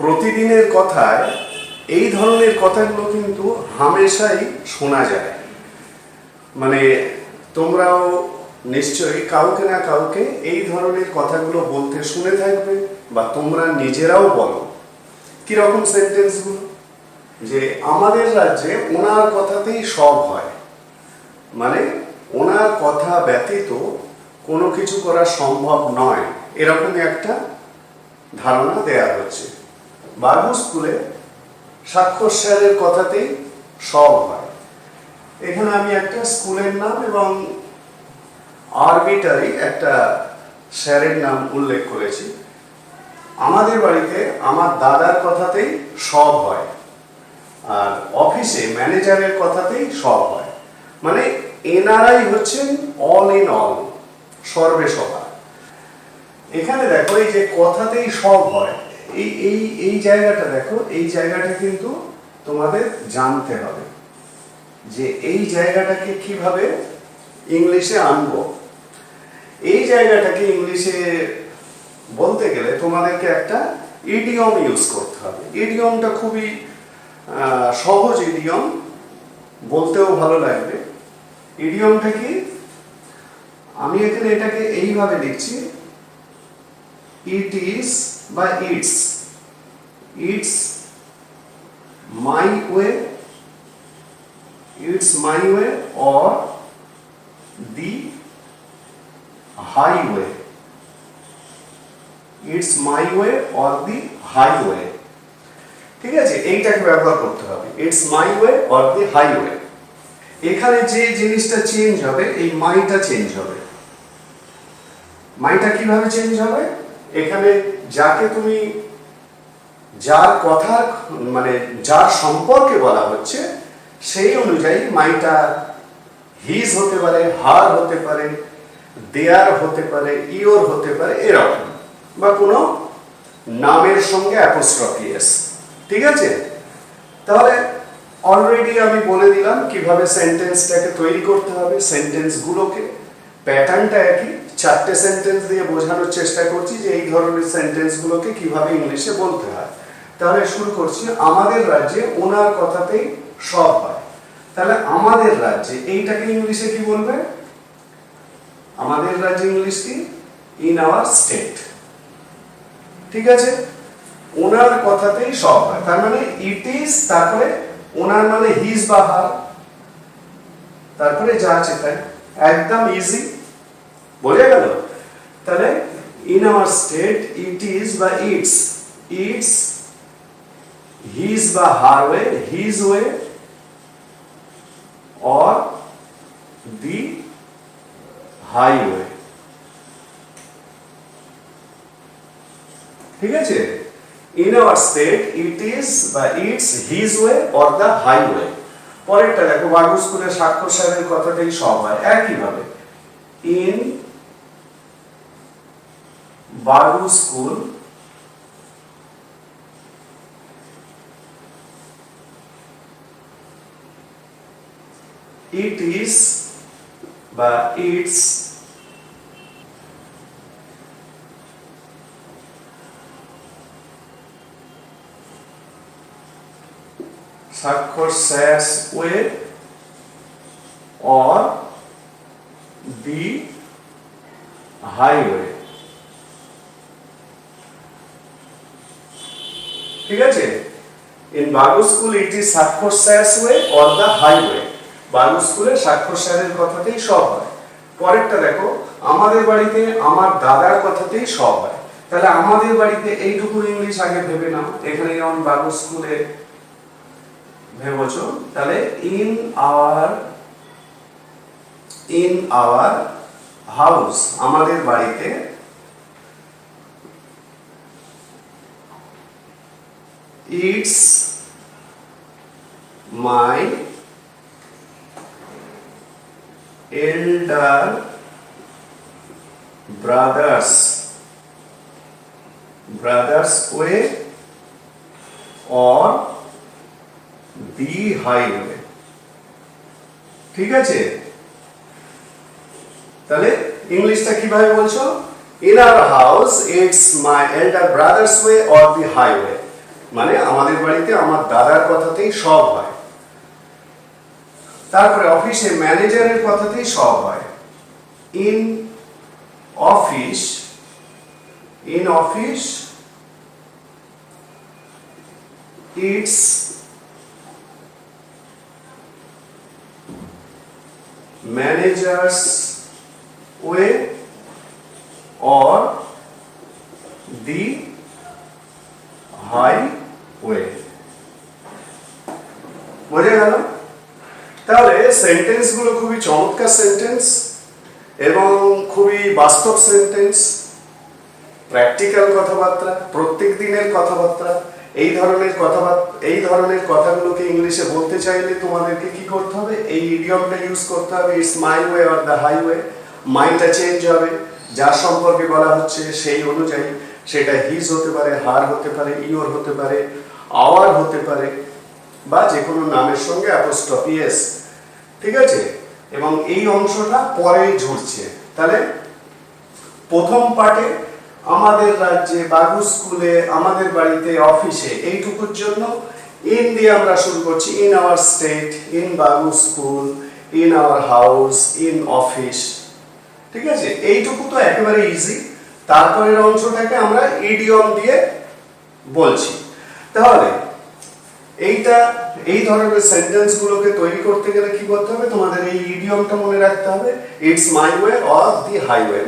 প্রতিদিনের কথায় এই ধরনের কথাগুলো কিন্তু হামেশাই শোনা যায়। মানে তোমরাও নিশ্চয়ই কাউকে না কাউকে এই ধরনের কথাগুলো বলতে শুনে থাকবে বা তোমরা নিজেরাও বলো। কীরকম সেন্টেন্সগুলো? যে আমাদের রাজ্যে ওনার কথাতেই সব হয়। মানে ওনার কথা ব্যতীত কোনো কিছু করা সম্ভব নয়। এরকমই একটা ধারণা দেয়া হচ্ছে। বার্গু স্কুলে স্বাক্ষর স্যারের কথাতেই সব হয়। এখানে আমি একটা স্কুলের নাম এবং আরবিটারি একটা স্যারের নাম উল্লেখ করেছি। আমাদের বাড়িতে আমার দাদার কথাতেই সব হয় আর অফিসে ম্যানেজারের কথাতেই সব হয়। মানে এনারাই হচ্ছেন অল ইন অল সর্বে সভা এখানে দেখো এই যে কথাতেই সব হয় এই এই এই জায়গাটা দেখো, এই জায়গাটা কিন্তু তোমাদের জানতে হবে যে এই জায়গাটাকে কীভাবে ইংলিশে আনব। এই জায়গাটাকে ইংলিশে বলতে গেলে তোমাদেরকে একটা ইডিয়ম ইউজ করতে হবে। ইডিয়মটা খুবই সহজ ইডিয়ম বলতেও ভালো লাগবে। ইডিয়মটা কি? আমি এখানে এটাকে এইভাবে লিখছি ইট ইজ বা it's it's my way it's my way or the highway it's my way or the highway ঠিক আছে? এইটাকে ব্যবহার করতে হবে। It's my way or the highway এখানে যে জিনিসটা চেঞ্জ হবে, এই মাইটা চেঞ্জ হবে। মাইটা কীভাবে চেঞ্জ হবে? এখানে যাকে তুমি যার কথা মানে যার সম্পর্কে বলা হচ্ছে, সেই অনুযায়ী মাইটা হিজ হতে পারে হার হতে পারে দেয়ার হতে পারে ইওর হতে পারে, এরকম। বা কোনো নামের সঙ্গে ঠিক আছে? তাহলে অলরেডি আমি বলে দিলাম কীভাবে সেন্টেন্সটাকে তৈরি করতে হবে সেন্টেন্সগুলোকে প্যাটার্নটা একই। চারটে সেন্টেন্স দিয়ে বোঝানোর চেষ্টা করছি যে এই ধরনের সেন্টেন্সগুলোকে কীভাবে ইংলিশে বলতে হয়। তাহলে শুরু করছি, আমাদের রাজ্যে ওনার কথাতেই সব হয়। তাহলে আমাদের রাজ্যে এইটাকে ইংলিশে কি বলবে? আমাদের রাজ্যে ইংলিশ কি? ইন আওয়ার স্টেট ঠিক আছে? ওনার কথাতেই সব হয়। তার মানে ইট ইজ তারপরে ওনার মানে হিজ বা হার তারপরে যা আছে তাই। একদম ইজি বোঝা গেল। তাহলে in our state it is বা ইটস ইটস হিজ বা her way his way or the highway ঠিক আছে? In our state it is বা it's his way or the highway পরেরটা দেখো বাগু স্বাক্ষর সাহেবের কথাটাই সব হয়। একইভাবে in Baru School, it is by its success way or the highway. ঠিক আছে? In Bagu school it is Swakshar স্যাস way or the highway Bagu স্কুলে স্বাক্ষর স্যারের কথাতেই সব হয়। পরেরটা দেখো, আমাদের বাড়িতে আমার দাদার কথাতেই সব হয়। তাহলে আমাদের বাড়িতে এইটুকু ইংলিশ আগে ভেবে নাও। এখানে যেমন বাগু স্কুলে ভেবেছো, তাহলে in our in our house আমাদের বাড়িতে it's my elder brothers brothers way or the highway ঠিক আছে তাহলে ইংলিশটা কীভাবে বলছো? In our house it's my elder brothers way or the highway মানে আমাদের বাড়িতে আমার দাদার কথাতেই সব হয়। তারপরে অফিসে ম্যানেজারের কথাতেই সব হয়। In office in office it's manager's way or the the highway বোঝা গেল। তাহলে খুবই চমৎকার সেন্টেন্স এবং খুবই বাস্তব সেন্টেন্স প্র্যাকটিক্যাল কথাবার্তা, প্রত্যেক দিনের কথাবার্তা, এই ধরনের কথাবার্তা, এই ধরনের কথাগুলোকে ইংলিশে বলতে চাইলে তোমাদেরকে কি করতে হবে? এই ইডিয়মটা ইউজ করতে হবে। It's my way or the highway change হবে। যার সম্পর্কে বলা হচ্ছে সেই অনুযায়ী সেটা হিজ হতে পারে হার হতে পারে ইওর হতে পারে। আওয়ার হতে পারে বা যে কোনো নামের সঙ্গে অ্যাপোস্ট্রফ ইয়েস ঠিক আছে? এবং এই অংশটা পরে ঝুড়ছে তাহলে প্রথম পার্টে আমাদের রাজ্যে, বাবু স্কুলে, আমাদের বাড়িতে, অফিসে এইটুকুর জন্য ইন দিয়ে আমরা শুরু করছি। In our state in Babu school in our house in office ঠিক আছে? এইটুকু তো একেবারে ইজি তারপরের অংশটাকে আমরা ইডিয়ম দিয়ে বলছি। তাহলে, এইটা, এই ধরনের সেন্টেন্স গুলোকে তৈরি করতে গেলে কি করতে হবে? তোমাদের এই ইডিয়মটা মনে রাখতে হবে it's my way of the highway